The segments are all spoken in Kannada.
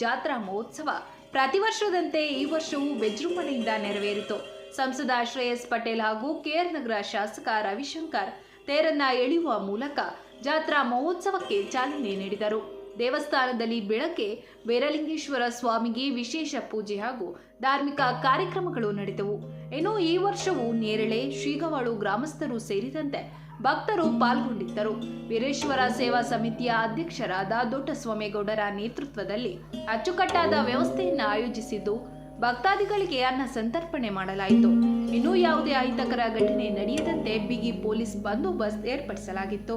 ಜಾತ್ರಾ ಮಹೋತ್ಸವ. ಪ್ರತಿ ವರ್ಷದಂತೆ ಈ ವರ್ಷವೂ ವಿಜೃಂಭಣೆಯಿಂದ ನೆರವೇರಿತು. ಸಂಸದ ಶ್ರೇಯಸ್ ಪಟೇಲ್ ಹಾಗೂ ಕೆಆರ್ ನಗರ ಶಾಸಕ ರವಿಶಂಕರ್ ತೇರನ್ನ ಎಳೆಯುವ ಮೂಲಕ ಜಾತ್ರಾ ಮಹೋತ್ಸವಕ್ಕೆ ಚಾಲನೆ ನೀಡಿದರು. ದೇವಸ್ಥಾನದಲ್ಲಿ ಬೆಳಗ್ಗೆ ವೀರಲಿಂಗೇಶ್ವರ ಸ್ವಾಮಿಗೆ ವಿಶೇಷ ಪೂಜೆ ಹಾಗೂ ಧಾರ್ಮಿಕ ಕಾರ್ಯಕ್ರಮಗಳು ನಡೆದವು. ಇನ್ನು ಈ ವರ್ಷವೂ ನೇರಳೆ, ಶ್ರೀಗವಾಳು ಗ್ರಾಮಸ್ಥರು ಸೇರಿದಂತೆ ಭಕ್ತರು ಪಾಲ್ಗೊಂಡಿದ್ದರು. ವೀರೇಶ್ವರ ಸೇವಾ ಸಮಿತಿಯ ಅಧ್ಯಕ್ಷರಾದ ದೊಡ್ಡಸ್ವಾಮೇಗೌಡರ ನೇತೃತ್ವದಲ್ಲಿ ಅಚ್ಚುಕಟ್ಟಾದ ವ್ಯವಸ್ಥೆಯನ್ನು ಆಯೋಜಿಸಿದ್ದು, ಭಕ್ತಾದಿಗಳಿಗೆ ಅನ್ನ ಸಂತರ್ಪಣೆ ಮಾಡಲಾಯಿತು. ಇನ್ನೂ ಯಾವುದೇ ಅಹಿತಕರ ಘಟನೆ ನಡೆಯದಂತೆ ಬಿಗಿ ಪೊಲೀಸ್ ಬಂದೋಬಸ್ತ್ ಏರ್ಪಡಿಸಲಾಗಿತ್ತು.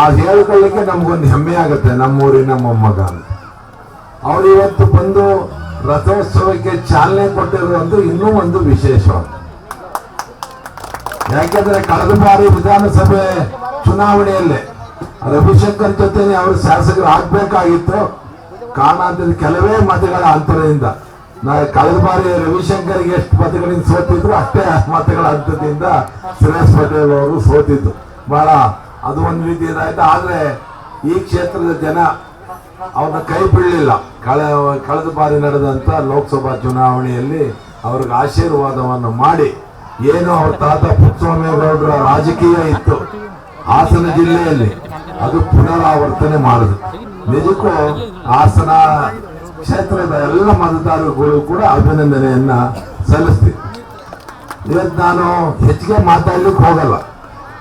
ಆ ಹೇಳ್ಕೊಳ್ಳಿಕ್ಕೆ ನಮ್ಗೊಂದು ಹೆಮ್ಮೆ ಆಗುತ್ತೆ, ನಮ್ಮೂರಿನ ಮೊಮ್ಮಗ ಅಂತ. ಅವ್ರು ಇವತ್ತು ಬಂದು ರಥೋತ್ಸವಕ್ಕೆ ಚಾಲನೆ ಕೊಟ್ಟಿರೋದು ಇನ್ನೂ ಒಂದು ವಿಶೇಷ. ಯಾಕೆಂದ್ರೆ ಕಳೆದ ಬಾರಿ ವಿಧಾನಸಭೆ ಚುನಾವಣೆಯಲ್ಲೇ ರವಿಶಂಕರ್ ಜೊತೆ ಅವರು ಶಾಸಕರು ಆಗ್ಬೇಕಾಗಿತ್ತು. ಕಾರಣ ಕೆಲವೇ ಮತಗಳ ಅಂತರದಿಂದ. ನಾ ಕಳೆದ ಬಾರಿ ರವಿಶಂಕರ್ಗೆ ಎಷ್ಟು ಮತಗಳಿಂದ ಸೋತಿದ್ರು, ಅಷ್ಟೇ ಮತಗಳ ಅಂತದಿಂದ ಸುರೇಶ್ ಪಟೇಲ್ ಅವರು ಸೋತಿದ್ದು ಬಹಳ ಅದು ಒಂದು ರೀತಿ ಇದಾಯ್ತು. ಆದರೆ ಈ ಕ್ಷೇತ್ರದ ಜನ ಅವ್ರನ್ನ ಕೈ ಬಿಡಲಿಲ್ಲ. ಕಳೆ, ಕಳೆದ ಬಾರಿ ನಡೆದಂತ ಲೋಕಸಭಾ ಚುನಾವಣೆಯಲ್ಲಿ ಅವ್ರಿಗೆ ಆಶೀರ್ವಾದವನ್ನು ಮಾಡಿ ಏನು ಅವ್ರ ತಾತ ಪುಟ್ಟಸ್ವಾಮಿಗೌಡರ ರಾಜಕೀಯ ಇತ್ತು ಹಾಸನ ಜಿಲ್ಲೆಯಲ್ಲಿ. ಅದು ಪುನರಾವರ್ತನೆ ಮಾಡುದು ನಿಜಕ್ಕೂ ಹಾಸನ ಕ್ಷೇತ್ರದ ಎಲ್ಲ ಮತದಾರರುಗಳು ಕೂಡ ಅಭಿನಂದನೆಯನ್ನ ಸಲ್ಲಿಸ್ತೀವಿ ಇವತ್ತು ನಾನು ಹೆಚ್ಚಿಗೆ ಮಾತಾಡ್ಲಿಕ್ಕೆ ಹೋಗಲ್ಲ.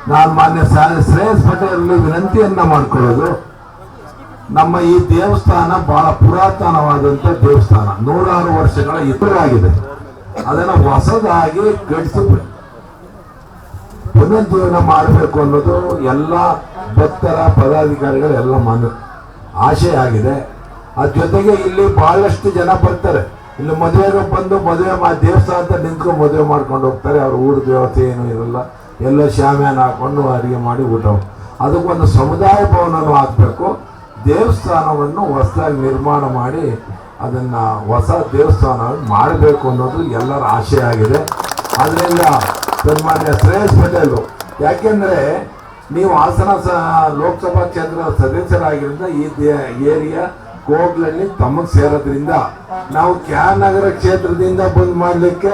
ನಾನು ಮಾನ್ಯ ಶ್ರೇಯಸ್ ಪಟೇಲ್ ವಿನಂತಿಯನ್ನ ಮಾಡ್ಕೊಳ್ಳೋದು, ನಮ್ಮ ಈ ದೇವಸ್ಥಾನ ಬಹಳ ಪುರಾತನವಾದಂತ ದೇವಸ್ಥಾನ. ನೂರಾರು ವರ್ಷಗಳ ಇತರಾಗಿದೆ ಅದನ್ನ ಹೊಸದಾಗಿ ಕಟ್ಟಿಸಿ ಪುನರ್ಜೀವನ ಮಾಡಬೇಕು ಅನ್ನೋದು ಎಲ್ಲ ಭಕ್ತರ ಪದಾಧಿಕಾರಿಗಳು ಎಲ್ಲ ಆಶೆ ಆಗಿದೆ. ಅದ್ರ ಜೊತೆಗೆ ಇಲ್ಲಿ ಬಹಳಷ್ಟು ಜನ ಬರ್ತಾರೆ. ಇಲ್ಲಿ ಮದುವೆಗೆ ಬಂದು ಮದುವೆ ದೇವಸ್ಥಾನ ಅಂತ ನಿಂತ್ಕೊಂಡು ಮದುವೆ ಮಾಡ್ಕೊಂಡು ಹೋಗ್ತಾರೆ. ಅವ್ರ ಊರ ದೇವತೆ ಏನು ಇರಲ್ಲ. ಎಲ್ಲ ಶಾಮ್ಯಾನ ಹಾಕೊಂಡು ಅಡುಗೆ ಮಾಡಿ ಊಟ ಅದಕ್ಕೊಂದು ಸಮುದಾಯ ಭವನನೂ ಹಾಕಬೇಕು ದೇವಸ್ಥಾನವನ್ನು ಹೊಸದಾಗಿ ನಿರ್ಮಾಣ ಮಾಡಿ ಅದನ್ನು ಹೊಸ ದೇವಸ್ಥಾನ ಮಾಡಬೇಕು ಅನ್ನೋದು ಎಲ್ಲರ ಆಶೆ ಆಗಿದೆ. ಅದರಿಂದ ಸನ್ಮಾನ್ಯ ಶ್ರೇಯಸ್ ಪಟೇಲು. ಯಾಕೆಂದರೆ ನೀವು ಹಾಸನ ಸ, ಲೋಕಸಭಾ ಕ್ಷೇತ್ರದ ಸದಸ್ಯರಾಗಿರೋದ್ರಿಂದ ಈ ದೇ- ಏರಿಯಾ ಕೋಗ್ಲಲ್ಲಿ ತಮಗೆ ಸೇರೋದ್ರಿಂದ ನಾವು ಕ್ಯಾನ್ ನಗರ ಕ್ಷೇತ್ರದಿಂದ ಬಂದ್ ಮಾಡ್ಲಿಕ್ಕೆ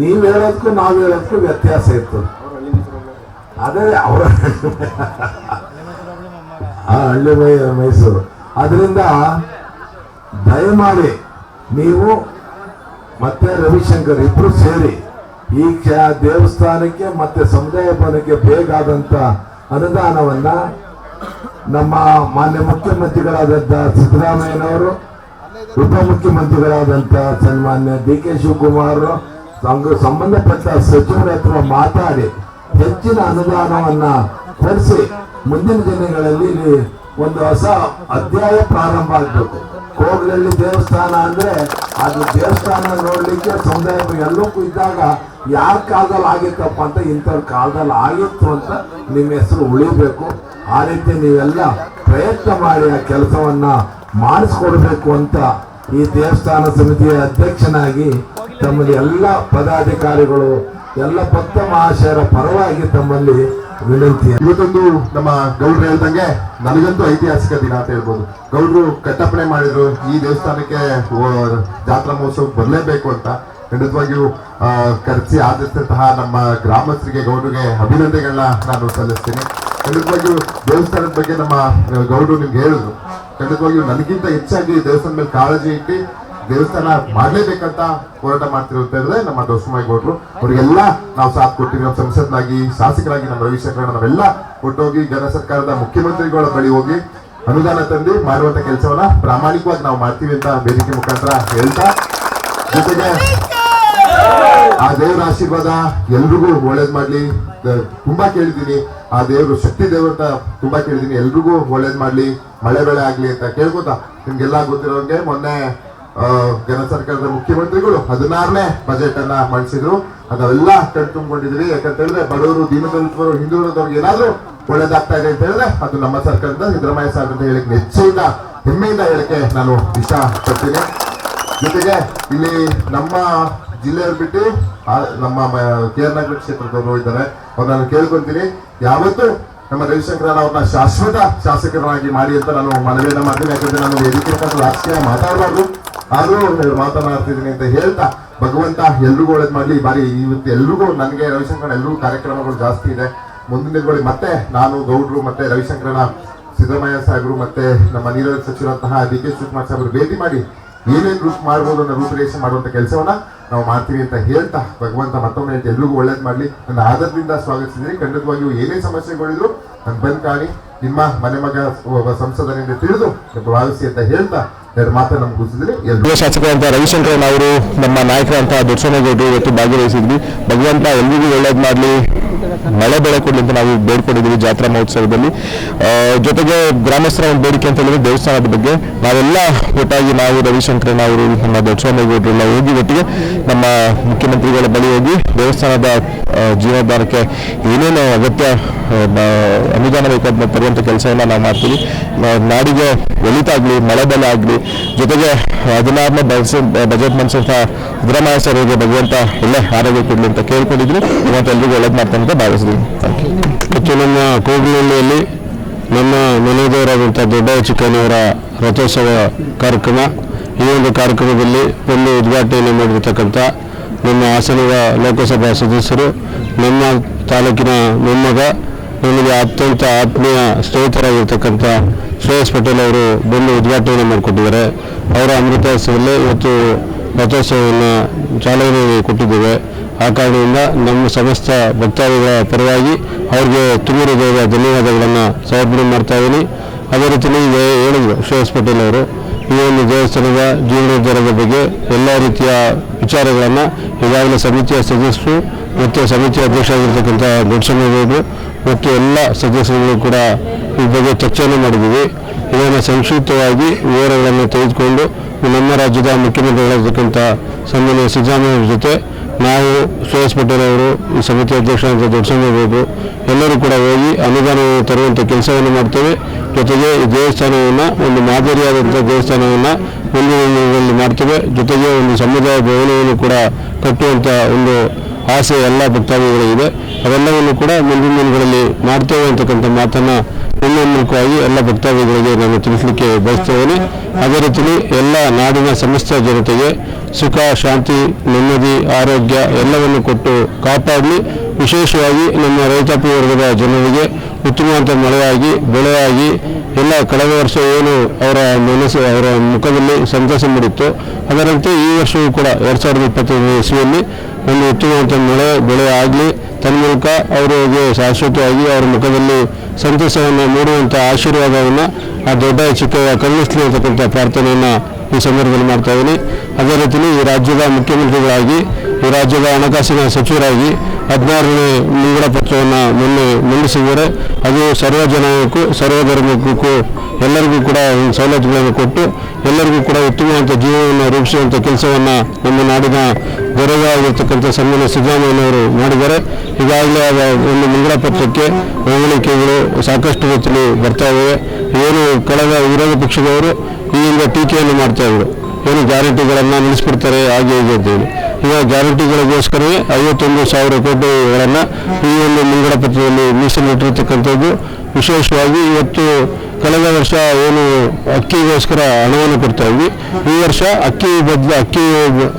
ನೀವು ಹೇಳೋದಕ್ಕೂ ನಾವು ಹೇಳೋದಕ್ಕೂ ವ್ಯತ್ಯಾಸ ಇತ್ತು. ಅದೇ ಅವರ ಆ ಹಳ್ಳಿ ಮೈಸೂರು. ಅದರಿಂದ ದಯಮಾಡಿ ನೀವು ಮತ್ತೆ ರವಿಶಂಕರ್ ಇಬ್ರು ಸೇರಿ ಈ ದೇವಸ್ಥಾನಕ್ಕೆ ಮತ್ತೆ ಸಮುದಾಯ ಭವನಕ್ಕೆ ಬೇಕಾದಂತ ಅನುದಾನವನ್ನ ನಮ್ಮ ಮಾನ್ಯ ಮುಖ್ಯಮಂತ್ರಿಗಳಾದಂತ ಸಿದ್ದರಾಮಯ್ಯನವರು ಉಪಮುಖ್ಯಮಂತ್ರಿಗಳಾದಂತ ಸನ್ಮಾನ್ಯ ಡಿ ಕೆ ಶಿವಕುಮಾರ್ ಸಂಘ- ಸಂಬಂಧಪಟ್ಟ ಸಚಿವರ ಹತ್ರ ಮಾತಾಡಿ ಹೆಚ್ಚಿನ ಅನುದಾನವನ್ನ ಕೊಡಿಸಿ ಮುಂದಿನ ದಿನಗಳಲ್ಲಿ ಒಂದು ಹೊಸ ಅಧ್ಯಾಯ ಪ್ರಾರಂಭ ಆಗಬೇಕು. ಕೋಗ್ಲಲ್ಲಿ ದೇವಸ್ಥಾನ ಅಂದ್ರೆ ಅದು ದೇವಸ್ಥಾನ ನೋಡಲಿಕ್ಕೆ ಸಮುದಾಯ ಎಲ್ಲಕ್ಕೂ ಇದ್ದಾಗ ಯಾರ ಕಾಲದಲ್ಲಿ ಆಗಿತ್ತಪ್ಪ ಅಂತ ಇಂಥವ್ರ ಕಾಲದಲ್ಲಿ ಆಗಿತ್ತು ಅಂತ ನಿಮ್ಮ ಹೆಸರು ಉಳಿಬೇಕು. ಆ ರೀತಿ ನೀವೆಲ್ಲ ಪ್ರಯತ್ನ ಮಾಡಿ ಆ ಕೆಲಸವನ್ನ ಮಾಡಿಸ್ಕೊಡ್ಬೇಕು ಅಂತ ಈ ದೇವಸ್ಥಾನ ಸಮಿತಿಯ ಅಧ್ಯಕ್ಷನಾಗಿ ತಮ್ಮಲ್ಲಿ ಎಲ್ಲ ಪದಾಧಿಕಾರಿಗಳು, ಎಲ್ಲ ಭಕ್ತ ಮಹಾಶಯರ ಪರವಾಗಿ ತಮ್ಮಲ್ಲಿ ವಿನಂತಿ. ಇವತ್ತೊಂದು ನಮ್ಮ ಗೌಡ್ರು ಹೇಳ್ದಂಗೆ ನನಗಂತೂ ಐತಿಹಾಸಿಕ ದಿನ ಅಂತ ಹೇಳ್ಬೋದು. ಗೌಡ್ರು ಕಟ್ಟಪ್ಪಣೆ ಮಾಡಿದ್ರು, ಈ ದೇವಸ್ಥಾನಕ್ಕೆ ಜಾತ್ರಾ ಮಹೋತ್ಸವ ಬರಲೇಬೇಕು ಅಂತ. ಖಂಡಿತವಾಗಿಯೂ ಖರ್ಚಿ ಆಚರಿಸಿದಂತಹ ನಮ್ಮ ಗ್ರಾಮಸ್ಥರಿಗೆ, ಗೌಡ್ರಿಗೆ ಅಭಿನಂದನೆಗಳನ್ನ ನಾನು ಸಲ್ಲಿಸ್ತೀನಿ. ಖಂಡಿತವಾಗಿಯೂ ದೇವಸ್ಥಾನದ ಬಗ್ಗೆ ನಮ್ಮ ಗೌಡ್ರು ನಿಮ್ಗೆ ಹೇಳಿದ್ರು. ಖಂಡಿತವಾಗಿಯೂ ನನಗಿಂತ ಹೆಚ್ಚಾಗಿ ದೇವಸ್ಥಾನದ ಮೇಲೆ ಕಾಳಜಿ ಇಟ್ಟು ದೇವಸ್ಥಾನ ಮಾಡಲೇಬೇಕಂತ ಹೋರಾಟ ಮಾಡ್ತಿರುತ್ತೆ ಅಂದ್ರೆ ನಮ್ಮ ದೋಷಮಾಯಿ ಗೌಡ್ರು ಅವರಿಗೆಲ್ಲ ನಾವು ಸಾಥ್ ಕೊಟ್ಟಿವಿ. ನಮ್ಮ ಸಂಸದರಾಗಿ ಶಾಸಕರಾಗಿ, ನಮ್ಮ ರವಿಶಂಕರ್ ನಾವೆಲ್ಲ ಕೊಟ್ಟೋಗಿ ಜನ ಸರ್ಕಾರದ ಮುಖ್ಯಮಂತ್ರಿಗಳ ಬಳಿ ಹೋಗಿ ಅನುದಾನ ತಂದು ಮಾಡುವಂತ ಕೆಲಸವನ್ನ ಪ್ರಾಮಾಣಿಕವಾಗಿ ನಾವು ಮಾಡ್ತೀವಿ ಅಂತ ವೇದಿಕೆ ಮುಖಾಂತರ ಹೇಳ್ತಾ, ಜೊತೆಗೆ ಆ ದೇವರ ಆಶೀರ್ವಾದ ಎಲ್ರಿಗೂ ಒಳ್ಳೇದ್ ಮಾಡ್ಲಿ. ತುಂಬಾ ಕೇಳಿದೀನಿ ಆ ದೇವರು, ಶಕ್ತಿ ದೇವ್ರ ತುಂಬಾ ಕೇಳಿದೀನಿ ಎಲ್ರಿಗೂ ಒಳ್ಳೇದ್ ಮಾಡ್ಲಿ. ಮಳೆ ಬೆಳೆ ಆಗ್ಲಿ ಅಂತ ಕೇಳ್ಕೊತಾ. ನಿಮ್ಗೆಲ್ಲ ಗೊತ್ತಿರೋಂಗೆ ಮೊನ್ನೆ ಜನ ಸರ್ಕಾರದ ಮುಖ್ಯಮಂತ್ರಿಗಳು ಹದಿನಾರನೇ ಬಜೆಟ್ ಅನ್ನ ಮಂಡಿಸಿದ್ರು. ಅದೆಲ್ಲ ಕಣ್ ತುಂಬಿಕೊಂಡಿದ್ರಿ ಯಾಕಂತ ಹೇಳಿದ್ರೆ ಬಡವರು, ದೀನದಲಿತರು ಹಿಂದುಳಿದವ್ರಿಗೆ ಏನಾದ್ರು ಒಳ್ಳೇದಾಗ್ತಾ ಇದೆ ಅಂತ ಹೇಳಿದ್ರೆ ಅದು ನಮ್ಮ ಸರ್ಕಾರದ ಸಿದ್ದರಾಮಯ್ಯ ಸಾಹೇಬ್ ಅಂತ ಹೇಳಿ ನೆಚ್ಚೆಯಿಂದ ಹೆಮ್ಮೆಯಿಂದ ಹೇಳಕ್ಕೆ ನಾನು ಇಷ್ಟ ಪಡ್ತೀನಿ ಜೊತೆಗೆ ಇಲ್ಲಿ ನಮ್ಮ ಜಿಲ್ಲೆಯವ್ರು ಬಿಟ್ಟು ನಮ್ಮ ಕೇರನಗರ ಕ್ಷೇತ್ರದವರು ಇದ್ದಾರೆ. ಅವ್ರು ನಾನು ಕೇಳ್ಕೊಂತೀನಿ. ಯಾವತ್ತು ನಮ್ಮ ರವಿಶಂಕರನ್ ಅವ್ರನ್ನ ಶಾಶ್ವತ ಶಾಸಕರನ್ನಾಗಿ ಮಾಡಿ ಅಂತ ನಾನು ಮನವಿಯನ್ನ ಮಾಡ್ತೀನಿ. ಯಾಕಂದ್ರೆ ನಾನು ವೇದಿಕೆ ರಾಜಕೀಯ ಮಾತಾಡಬಾರ್ದು. ಹೇಳಿ ಮಾತನಾಡ್ತಿದ್ದೀನಿ ಅಂತ ಹೇಳ್ತಾ ಭಗವಂತ ಎಲ್ರಿಗೂ ಒಳ್ಳೇದು ಮಾಡಲಿ. ಬಾರಿ ಇವತ್ತು ಎಲ್ರಿಗೂ ನನಗೆ ರವಿಶಂಕರ್ ಎಲ್ರಿಗೂ ಕಾರ್ಯಕ್ರಮಗಳು ಜಾಸ್ತಿ ಇದೆ. ಮುಂದಿನ ದಿನಗಳಿಗೆ ಮತ್ತೆ ನಾನು ಗೌಡ್ರು ಮತ್ತೆ ರವಿಶಂಕರನ ಸಿದ್ದರಾಮಯ್ಯ ಸಾಹೇಬರು ಮತ್ತೆ ನಮ್ಮ ನೀರಾವರಿ ಸಚಿವರಂತಹ ಡಿ ಕೆ ಶಿವಕುಮಾರ್ ಸಾಹೇಬರು ಭೇಟಿ ಮಾಡಿ ಏನೇನು ರೂಪ್ ಮಾಡ್ಬೋದು ಅನ್ನೋ ರೂಪರೇಷೆ ಮಾಡುವಂಥ ಕೆಲಸವನ್ನ ನಾವು ಮಾಡ್ತೀವಿ ಅಂತ ಹೇಳ್ತಾ ಭಗವಂತ ಮತ್ತೊಮ್ಮೆ ಎಲ್ರಿಗೂ ಒಳ್ಳೇದು ಮಾಡಲಿ. ನನ್ನ ಆದರದಿಂದ ಸ್ವಾಗತಿಸಿದ್ರಿ ಖಂಡಿತವಾಗಿಯೂ ಏನೇ ಸಮಸ್ಯೆಗಳಿದ್ರು ನನ್ನ ಬಂದ್ ಕಾಣಿ. ನಿಮ್ಮ ಮನೆ ಮಗ ಸಂಸದನಿಂದ ತಿಳಿದು ಭಾವಿಸಿ ಅಂತ ಹೇಳ್ತಾ ಶಾಸಕರಂತ ರವಿಶಂಕರನ್ ಅವರು ನಮ್ಮ ನಾಯಕರಂತ ದೊಡ್ಡಸೋಮೇಗೌಡರು ಇವತ್ತು ಭಾಗವಹಿಸಿದ್ವಿ. ಭಗವಂತ ಎಲ್ಲರಿಗೂ ಒಳ್ಳೇದು ಮಾಡಲಿ, ಮಳೆ ಬೆಳೆ ಕೊಡ್ಲಿ ಅಂತ ನಾವು ಬೇಡ್ಕೊಂಡಿದ್ದೀವಿ ಜಾತ್ರಾ ಮಹೋತ್ಸವದಲ್ಲಿ. ಜೊತೆಗೆ ಗ್ರಾಮಸ್ಥರ ಒಂದು ಬೇಡಿಕೆ ಅಂತ ಹೇಳಿದ್ರೆ ದೇವಸ್ಥಾನದ ಬಗ್ಗೆ. ನಾವೆಲ್ಲ ಒಟ್ಟಾಗಿ ನಾವು ರವಿಶಂಕರನ್ ಅವರು, ನಮ್ಮ ದೊಡ್ಡಸೋಮೇಗೌಡರು ಎಲ್ಲ ಹೋಗಿ ಒಟ್ಟಿಗೆ ನಮ್ಮ ಮುಖ್ಯಮಂತ್ರಿಗಳ ಬಳಿ ಹೋಗಿ ದೇವಸ್ಥಾನದ ಜೀವನೋದ್ಧಾರಕ್ಕೆ ಏನೇನು ಅಗತ್ಯ ಅನುದಾನ ಬೇಕಾದ ತರುವಂಥ ಕೆಲಸವನ್ನು ನಾವು ಮಾಡ್ತೀವಿ. ನಾಡಿಗೆ ಒಳಿತಾಗ್ಲಿ, ಮಳೆ ಬೆಲೆ ಆಗಲಿ ಜೊತೆಗೆ ಹದಿನಾರನೇ ಬಜೆಟ್ ಮಂಡಿಸಿದಂಥ ಸಿದ್ದರಾಮಯ್ಯ ಸರ್ ಅವರಿಗೆ ಭಗವಂತ ಒಳ್ಳೆ ಆರೋಗ್ಯ ಕೊಡಲಿ ಅಂತ ಕೇಳ್ಕೊಂಡಿದ್ರು ಇವತ್ತು ಎಲ್ರಿಗೂ ಒಳ್ಳೇದು ಮಾಡ್ತಾನೆ ಅಂತ ಭಾವಿಸಿದ್ವಿ ಮತ್ತು ನಮ್ಮ ಕೋಗಿಲಹಳ್ಳಿಯಲ್ಲಿ ನಮ್ಮ ಮನೆದೇವರಾದಂಥ ದೊಡ್ಡ ಚಿಕ್ಕನವರ ರಥೋತ್ಸವ ಕಾರ್ಯಕ್ರಮ. ಈ ಒಂದು ಕಾರ್ಯಕ್ರಮದಲ್ಲಿ ಒಂದು ಉದ್ಘಾಟನೆ ಮಾಡಿರ್ತಕ್ಕಂಥ ನಮ್ಮ ಹಾಸನದ ಲೋಕಸಭಾ ಸದಸ್ಯರು, ನಮ್ಮ ತಾಲೂಕಿನ ಮೊಮ್ಮಗ, ನಮಗೆ ಅತ್ಯಂತ ಆತ್ಮೀಯ ಸ್ನೇಹಿತರಾಗಿರ್ತಕ್ಕಂಥ ಶ್ರೇಯಸ್ ಪಟೇಲ್ ಅವರು ಬಂದು ಉದ್ಘಾಟನೆ ಮಾಡಿಕೊಟ್ಟಿದ್ದಾರೆ. ಅವರ ಅಮೃತೋತ್ಸವದಲ್ಲಿ ಇವತ್ತು ರಥೋತ್ಸವವನ್ನು ಚಾಲನೆ ಕೊಟ್ಟಿದ್ದೇವೆ. ಆ ಕಾರಣದಿಂದ ನಮ್ಮ ಸಮಸ್ತ ಭಕ್ತಾದಿಗಳ ಪರವಾಗಿ ಅವರಿಗೆ ಹೃದಯದ ಧನ್ಯವಾದಗಳನ್ನು ಸಮರ್ಪಣೆ ಮಾಡ್ತಾ ಇದ್ದೀನಿ. ಅದೇ ರೀತಿಯಲ್ಲಿ ಈಗ ಹೇಳಿದ್ರು ಶ್ರೇಯಸ್ ಪಟೇಲ್ ಅವರು, ಈ ಒಂದು ದೇವಸ್ಥಾನದ ಜೀವನೋದ್ಧಾರದ ಬಗ್ಗೆ ಎಲ್ಲ ರೀತಿಯ ವಿಚಾರಗಳನ್ನು ಈಗಾಗಲೇ ಸಮಿತಿಯ ಸದಸ್ಯರು ಮತ್ತು ಸಮಿತಿಯ ಅಧ್ಯಕ್ಷರಾಗಿರ್ತಕ್ಕಂಥ ದೊಡ್ಡಸ್ವಾಮಿಗೌಡರು ಮತ್ತು ಎಲ್ಲ ಸದಸ್ಯರುಗಳು ಕೂಡ ಈ ಬಗ್ಗೆ ಚರ್ಚೆಯನ್ನು ಮಾಡಿದ್ದೀವಿ. ಇದನ್ನು ಸಂಕ್ಷಿಪ್ತವಾಗಿ ವಿವರಗಳನ್ನು ತೆಗೆದುಕೊಂಡು ನಮ್ಮ ರಾಜ್ಯದ ಮುಖ್ಯಮಂತ್ರಿಗಳಾಗಿರ್ತಕ್ಕಂಥ ಸನ್ಮಾನ್ಯ ಸಿದ್ದರಾಮಯ್ಯ ಜೊತೆ ನಾವು ಸುರೇಶ್ ಪಟೇಲ್ ಅವರು, ಈ ಸಮಿತಿ ಅಧ್ಯಕ್ಷರಾದ ದೊಡ್ಡಸ್ವಾಮಿಗೌಡರು ಎಲ್ಲರೂ ಕೂಡ ಹೋಗಿ ಅನುದಾನವನ್ನು ತರುವಂಥ ಕೆಲಸವನ್ನು ಮಾಡ್ತೇವೆ. ಜೊತೆಗೆ ಈ ದೇವಸ್ಥಾನವನ್ನು, ಒಂದು ಮಾದರಿಯಾದಂಥ ದೇವಸ್ಥಾನವನ್ನು ಮುಂದಿನ ಮಾಡ್ತೇವೆ. ಜೊತೆಗೆ ಒಂದು ಸಮುದಾಯ ಭವನವನ್ನು ಕೂಡ ಕಟ್ಟುವಂಥ ಒಂದು ಆಸೆ ಎಲ್ಲ ಭಕ್ತಾದಿಗಳಿಗಿದೆ ಅವೆಲ್ಲವನ್ನು ಕೂಡ ಮುಂದಿನ ದಿನಗಳಲ್ಲಿ ಮಾಡ್ತೇವೆ ಅಂತಕ್ಕಂಥ ಮಾತನ್ನು ನಿಮ್ಮ ಮೂಲಕವಾಗಿ ಎಲ್ಲ ಭಕ್ತಾದಿಗಳಿಗೆ ನಾನು ತಿಳಿಸಲಿಕ್ಕೆ ಬಯಸ್ತೇನೆ. ಅದೇ ರೀತಿಯಲ್ಲಿ ಎಲ್ಲ ನಾಡಿನ ಸಮಸ್ತ ಜನತೆಗೆ ಸುಖ, ಶಾಂತಿ, ನೆಮ್ಮದಿ, ಆರೋಗ್ಯ ಎಲ್ಲವನ್ನು ಕೊಟ್ಟು ಕಾಪಾಡಲಿ. ವಿಶೇಷವಾಗಿ ನಮ್ಮ ರೈತಾಪಿ ವರ್ಗದ ಜನರಿಗೆ ಉತ್ತಮವಾದ ಮಳೆಯಾಗಿ, ಬೆಳೆಯಾಗಿ ಎಲ್ಲ ಕಳೆದ ವರ್ಷ ಏನು ಅವರ ಮನಸ್ಸು, ಅವರ ಮುಖದಲ್ಲಿ ಸಂತಸ ಮೂಡಿತ್ತು, ಅದರಂತೆ ಈ ವರ್ಷವೂ ಕೂಡ ಎರಡು ಸಾವಿರದ ಇಪ್ಪತ್ತೈದನೇ ಇಸ್ವಿಯಲ್ಲಿ ಒಂದು ಉತ್ತಮವಾದ ಮಳೆ, ಬೆಳೆ ಆಗಲಿ, ತನ್ಮೂಲಕ ಅವರಿಗೆ ಶಾಶ್ವತವಾಗಿ ಅವರ ಮುಖದಲ್ಲಿ ಸಂತಸವನ್ನು ನೋಡುವಂಥ ಆಶೀರ್ವಾದವನ್ನು ಆ ದೊಡ್ಡ ಚಿಕ್ಕ ಕರುಣಿಸಲಿ ಅಂತಕ್ಕಂಥ ಪ್ರಾರ್ಥನೆಯನ್ನು ಈ ಸಂದರ್ಭದಲ್ಲಿ ಮಾಡ್ತಾ ಇದ್ದೀನಿ. ಅದೇ ರೀತಿಯಲ್ಲಿ ಈ ರಾಜ್ಯದ ಮುಖ್ಯಮಂತ್ರಿಗಳಾಗಿ, ಈ ರಾಜ್ಯದ ಹಣಕಾಸಿನ ಸಚಿವರಾಗಿ ಹದಿನಾರನೇ ಮುಂಗಡ ಪತ್ರವನ್ನು ಮೊನ್ನೆ ಮಂಡಿಸಿದ್ದಾರೆ. ಅದು ಸರ್ವ ಜನಕ್ಕೂ, ಸರ್ವ ಧರ್ಮಕ್ಕೂ ಎಲ್ಲರಿಗೂ ಕೂಡ ಒಂದು ಸವಲತ್ತುಗಳನ್ನು ಕೊಟ್ಟು ಎಲ್ಲರಿಗೂ ಕೂಡ ಉತ್ತಮವಾದ ಜೀವನವನ್ನು ರೂಪಿಸುವಂಥ ಕೆಲಸವನ್ನು ನಮ್ಮ ನಾಡಿನ ಗೌರವವಾಗಿರ್ತಕ್ಕಂಥ ಸನ್ಮಾನ್ಯ ಸಿದ್ದರಾಮಯ್ಯನವರು ಮಾಡಿದ್ದಾರೆ. ಈಗಾಗಲೇ ಒಂದು ಮುಂಗಡ ಪತ್ರಕ್ಕೆ ಹೊಗಳಿಕೆಗಳು ಸಾಕಷ್ಟು ರೀತಿಯಲ್ಲಿ ಬರ್ತಾ ಇವೆ ಏನು ಕಳೆದ ವಿರೋಧ ಪಕ್ಷದವರು ಈ ಟೀಕೆಯನ್ನು ಮಾಡ್ತಾ ಇದ್ರು. ಏನು ಗ್ಯಾರಂಟಿಗಳನ್ನು ನಿಲ್ಲಿಸ್ಬಿಡ್ತಾರೆ, ಹಾಗೆ ಹೀಗೆ ಅಂತೇಳಿ ಈಗ ಗ್ಯಾರಂಟಿಗಳಿಗೋಸ್ಕರವೇ ಐವತ್ತೊಂದು ಸಾವಿರ ಕೋಟಿಗಳನ್ನು ಈ ಒಂದು ಮುಂಗಡ ಪತ್ರದಲ್ಲಿ ಮೀಸಲಿಟ್ಟಿರ್ತಕ್ಕಂಥದ್ದು. ವಿಶೇಷವಾಗಿ ಇವತ್ತು ಕಳೆದ ವರ್ಷ ಏನು ಅಕ್ಕಿಗೋಸ್ಕರ ಹಣವನ್ನು ಕೊಡ್ತಾ ಇದ್ವಿ. ಈ ವರ್ಷ ಅಕ್ಕಿ ಬದಲು, ಅಕ್ಕಿ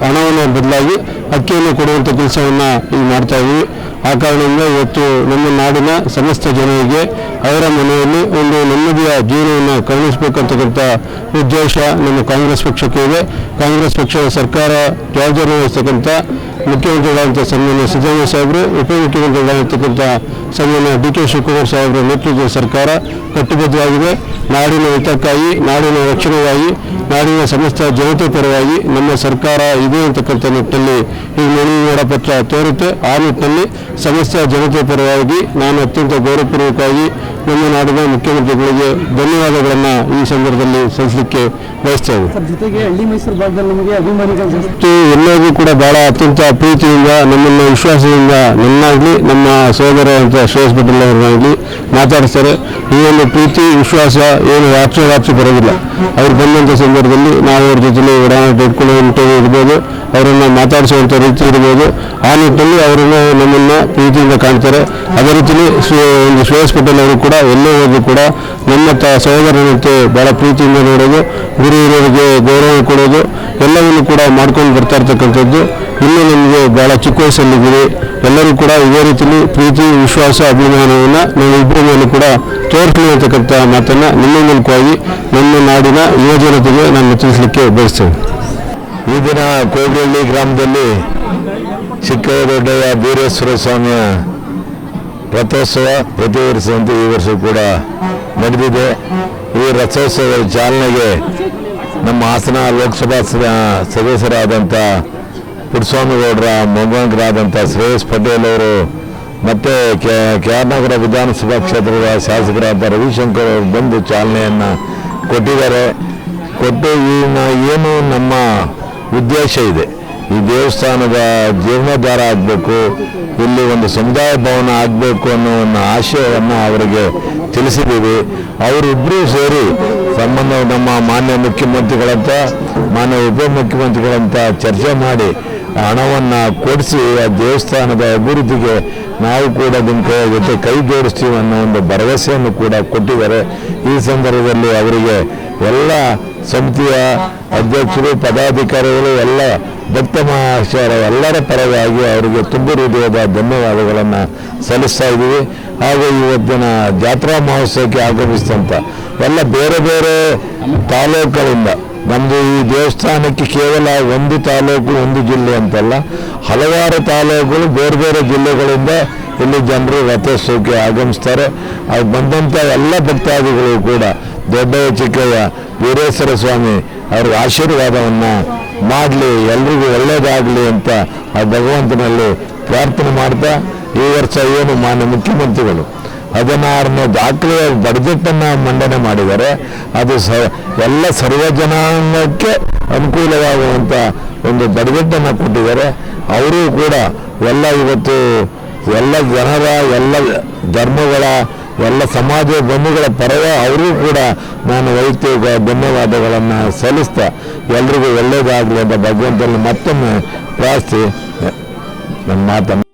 ಹಣವನ್ನು ಬದಲಾಗಿ ಅಕ್ಕಿಯನ್ನು ಕೊಡುವಂಥ ಕೆಲಸವನ್ನು ಇಲ್ಲಿ ಮಾಡ್ತಾ ಇದ್ವಿ. ಆ ಕಾರಣದಿಂದ ಇವತ್ತು ನಮ್ಮ ನಾಡಿನ ಸಮಸ್ತ ಜನರಿಗೆ ಅವರ ಮನೆಯಲ್ಲಿ ಒಂದು ನೆಮ್ಮದಿಯ ಜೀವನವನ್ನು ಕರುಣಿಸಬೇಕಂತಕ್ಕಂಥ ಉದ್ದೇಶ ನಮ್ಮ ಕಾಂಗ್ರೆಸ್ ಪಕ್ಷಕ್ಕೆ ಇದೆ. ಕಾಂಗ್ರೆಸ್ ಪಕ್ಷದ ಸರ್ಕಾರ ಜವಾಬ್ದಾರಿ ವಹಿಸ್ತಕ್ಕಂಥ ಮುಖ್ಯಮಂತ್ರಿಗಳಾದಂಥ ಸನ್ಮಾನ್ಯ ಸಿದ್ದರಾಮಯ್ಯ ಸಾಹೇಬರು ಉಪಮುಖ್ಯಮಂತ್ರಿಗಳಾಗಿರ್ತಕ್ಕಂಥ ಸನ್ಮಾನ್ಯ ಡಿ ಕೆ ಶಿವಕುಮಾರ್ ಸಾಹೇಬರ ನೇತೃತ್ವದ ಸರ್ಕಾರ ಕಟ್ಟುಬದ್ಧವಾಗಿದೆ. ನಾಡಿನ ಹಿತಕ್ಕಾಗಿ, ನಾಡಿನ ರಕ್ಷಣೆಗಾಗಿ, ನಾಡಿನ ಸಮಸ್ತ ಜನತೆ ಪರವಾಗಿ ನಮ್ಮ ಸರ್ಕಾರ ಇದೆ ಅಂತಕ್ಕಂಥ ನಿಟ್ಟಿನಲ್ಲಿ ಈ ಮನವಿ ಪತ್ರ ತೋರುತ್ತೆ. ಆ ನಿಟ್ಟಿನಲ್ಲಿ ಸಮಸ್ತ ಜನತೆ ಪರವಾಗಿ ನಾನು ಅತ್ಯಂತ ಗೌರವಪೂರ್ವಕವಾಗಿ ನಮ್ಮ ನಾಡಿನ ಮುಖ್ಯಮಂತ್ರಿಗಳಿಗೆ ಧನ್ಯವಾದಗಳನ್ನು ಈ ಸಂದರ್ಭದಲ್ಲಿ ಸಲ್ಲಿಸಲಿಕ್ಕೆ ಬಯಸ್ತೇವೆ. ಜೊತೆಗೆ ಹಳ್ಳಿ ಮೈಸೂರು ಭಾಗದಲ್ಲಿ ನಮಗೆ ಅಭಿಮಾನಿಗಳು ಜಾಸ್ತಿ ಮತ್ತು ಎಲ್ಲರಿಗೂ ಕೂಡ ಬಹಳ ಅತ್ಯಂತ ಪ್ರೀತಿಯಿಂದ ನಮ್ಮನ್ನು ವಿಶ್ವಾಸದಿಂದ ನನ್ನಾಗಲಿ ನಮ್ಮ ಸಹೋದರ ಅಂತ ಶ್ರೇಯಸ್ ಪಟೇಲ್ ಅವರನ್ನಾಗಲಿ ಮಾತಾಡಿಸ್ತಾರೆ ಈ ಒಂದು ಪ್ರೀತಿ ವಿಶ್ವಾಸ ಏನು ರಾತ್ರಿ ರಾತ್ರಿ ಬರೋದಿಲ್ಲ. ಅವ್ರು ಬಂದಂಥ ಸಂದರ್ಭದಲ್ಲಿ ನಾವು ಅವ್ರ ಜೊತೆ ಒಡನಾಟ ಇಟ್ಕೊಳ್ಳುವಂಥ ಇರ್ಬೋದು. ಅವರನ್ನು ಮಾತಾಡಿಸುವಂಥ ರೀತಿ ಇರ್ಬೋದು. ಆ ನಿಟ್ಟಿನಲ್ಲಿ ಅವರನ್ನು ನಮ್ಮನ್ನು ಪ್ರೀತಿಯಿಂದ ಕಾಣ್ತಾರೆ. ಅದೇ ರೀತಿಯಲ್ಲಿ ಒಂದು ಶ್ರೇಯಸ್ ಪಟೇಲ್ ಅವರು ಕೂಡ ಎಲ್ಲೇ ಹೋದ್ರು ಕೂಡ ನಮ್ಮ ತ ಸಹೋದರನಂತೆ ಬಹಳ ಪ್ರೀತಿಯಿಂದ ನೋಡೋದು, ಗುರು ಹಿರಿಯರಿಗೆ ಗೌರವ ಕೊಡೋದು, ಎಲ್ಲವನ್ನು ಕೂಡ ಮಾಡ್ಕೊಂಡು ಬರ್ತಾ ಇರ್ತಕ್ಕಂಥದ್ದು. ಇನ್ನೂ ನಮಗೆ ಬಹಳ ಚಿಕ್ಕ ವಯಸ್ಸಲ್ಲಿದ್ದೀವಿ. ಎಲ್ಲರೂ ಕೂಡ ಇದೇ ರೀತಿಯಲ್ಲಿ ಪ್ರೀತಿ, ವಿಶ್ವಾಸ, ಅಭಿಮಾನವನ್ನು ನಾವು ಇಬ್ಬರ ಮೇಲೆ ಕೂಡ ತೋರಿಸಲಿ ಅಂತಕ್ಕಂಥ ಮಾತನ್ನು ನಿಮ್ಮ ಮೂಲಕವಾಗಿ ನಮ್ಮ ನಾಡಿನ ಯುವ ಜನತೆಗೆ ನಾನು ತಿಳಿಸಲಿಕ್ಕೆ ಬಯಸ್ತೇನೆ. ಈ ದಿನ ಕೋಗರಳ್ಳಿ ಗ್ರಾಮದಲ್ಲಿ ಚಿಕ್ಕ ದೊಡ್ಡಯ್ಯ ಬೀರೇಶ್ವರ ಸ್ವಾಮಿಯ ರಥೋತ್ಸವ ಪ್ರತಿ ವರ್ಷದಂತೆ ಈ ವರ್ಷ ಕೂಡ ನಡೆದಿದೆ. ಈ ರಥೋತ್ಸವದ ಚಾಲನೆಗೆ ನಮ್ಮ ಹಾಸನ ಲೋಕಸಭಾ ಸದ- ಸದಸ್ಯರಾದಂಥ ಪುಟ್ಟಸ್ವಾಮಿಗೌಡರ ಮೊಮ್ಮಗರಾದಂಥ ಶ್ರೇಯಸ್ ಪಟೇಲ್ ಅವರು, ಮತ್ತು ಕೆ ಆರ್ ನಗರ ವಿಧಾನಸಭಾ ಕ್ಷೇತ್ರದ ಶಾಸಕರಾದ ರವಿಶಂಕರ್ ಅವರು ಬಂದು ಚಾಲನೆಯನ್ನು ಕೊಟ್ಟಿದ್ದಾರೆ. ಕೊಟ್ಟು ಏನು ನಮ್ಮ ಉದ್ದೇಶ ಇದೆ. ಈ ದೇವಸ್ಥಾನದ ಜೀರ್ಣೋದ್ಧಾರ ಆಗಬೇಕು, ಇಲ್ಲಿ ಒಂದು ಸಮುದಾಯ ಭವನ ಆಗಬೇಕು ಅನ್ನೋ ಒಂದು ಆಶಯವನ್ನು ಅವರಿಗೆ ತಿಳಿಸಿದ್ದೀವಿ. ಅವರಿಬ್ಬರೂ ಸೇರಿ ಸಂಬಂಧ ನಮ್ಮ ಮಾನ್ಯ ಮುಖ್ಯಮಂತ್ರಿಗಳಂತ, ಮಾನ್ಯ ಉಪಮುಖ್ಯಮಂತ್ರಿಗಳಂತ ಚರ್ಚೆ ಮಾಡಿ ಹಣವನ್ನು ಕೊಡಿಸಿ ಆ ದೇವಸ್ಥಾನದ ಅಭಿವೃದ್ಧಿಗೆ ನಾವು ಕೂಡ ನಿಮ್ಮ ಜೊತೆ ಕೈ ಜೋಡಿಸ್ತೀವಿ ಅನ್ನೋ ಒಂದು ಭರವಸೆಯನ್ನು ಕೂಡ ಕೊಟ್ಟಿದ್ದಾರೆ. ಈ ಸಂದರ್ಭದಲ್ಲಿ ಅವರಿಗೆ ಎಲ್ಲ ಸಮಿತಿಯ ಅಧ್ಯಕ್ಷರು, ಪದಾಧಿಕಾರಿಗಳು, ಎಲ್ಲ ಭಕ್ತ ಮಹಾಶಯರ ಎಲ್ಲರ ಪರವಾಗಿ ಅವರಿಗೆ ತುಂಬ ಹೃದಯದ ಧನ್ಯವಾದಗಳನ್ನು ಸಲ್ಲಿಸ್ತಾ ಇದ್ದೀವಿ. ಹಾಗೂ ಇವತ್ತಿನ ಜಾತ್ರಾ ಮಹೋತ್ಸವಕ್ಕೆ ಆಗಮಿಸಿದಂಥ ಎಲ್ಲ ಬೇರೆ ಬೇರೆ ತಾಲೂಕುಗಳಿಂದ ನಮ್ಮದು ಈ ದೇವಸ್ಥಾನಕ್ಕೆ ಕೇವಲ ಒಂದು ತಾಲೂಕು, ಒಂದು ಜಿಲ್ಲೆ ಅಂತಲ್ಲ, ಹಲವಾರು ತಾಲೂಕುಗಳು ಬೇರೆ ಬೇರೆ ಜಿಲ್ಲೆಗಳಿಂದ ಇಲ್ಲಿ ಜನರು ರಥೋತ್ಸವಕ್ಕೆ ಆಗಮಿಸ್ತಾರೆ. ಅದು ಬಂದಂಥ ಎಲ್ಲ ಭಕ್ತಾದಿಗಳು ಕೂಡ ದೊಡ್ಡ ಚಿಕ್ಕಯ್ಯ, ವೀರೇಶ್ವರ ಸ್ವಾಮಿ ಅವ್ರಿಗೆ ಆಶೀರ್ವಾದವನ್ನು ಮಾಡಲಿ, ಎಲ್ರಿಗೂ ಒಳ್ಳೆಯದಾಗಲಿ ಅಂತ ಆ ಭಗವಂತನಲ್ಲಿ ಪ್ರಾರ್ಥನೆ ಮಾಡ್ತಾ ಈ ವರ್ಷ ಏನು ಮಾನ್ಯ ಮುಖ್ಯಮಂತ್ರಿಗಳು ಹದಿನಾರನೇ ದಾಖಲೆಯ ಬಡ್ಜೆಟನ್ನು ಮಂಡನೆ ಮಾಡಿದ್ದಾರೆ. ಅದು ಸ, ಎಲ್ಲ ಸರ್ವಜನಾಂಗಕ್ಕೆ ಅನುಕೂಲವಾಗುವಂಥ ಒಂದು ಬಡ್ಜೆಟನ್ನು ಕೊಟ್ಟಿದ್ದಾರೆ. ಅವರು ಕೂಡ ಎಲ್ಲ ಇವತ್ತು ಎಲ್ಲ ಜನರ, ಎಲ್ಲ ಧರ್ಮಗಳ ಎಲ್ಲ ಸಮಾಜ ಬಂಧುಗಳ ಪರವ ಅವರೂ ಕೂಡ ನಾನು ವೈಯಕ್ತಿಕ ಧನ್ಯವಾದಗಳನ್ನು ಸಲ್ಲಿಸ್ತಾ ಎಲ್ರಿಗೂ ಒಳ್ಳೆಯದಾಗಲಿ ಅಂತ ಭಗವಂತನಲ್ಲಿ ಮತ್ತೊಮ್ಮೆ ಪ್ರಾರ್ಥಿ, ನನ್ನ ಮಾತನ್ನು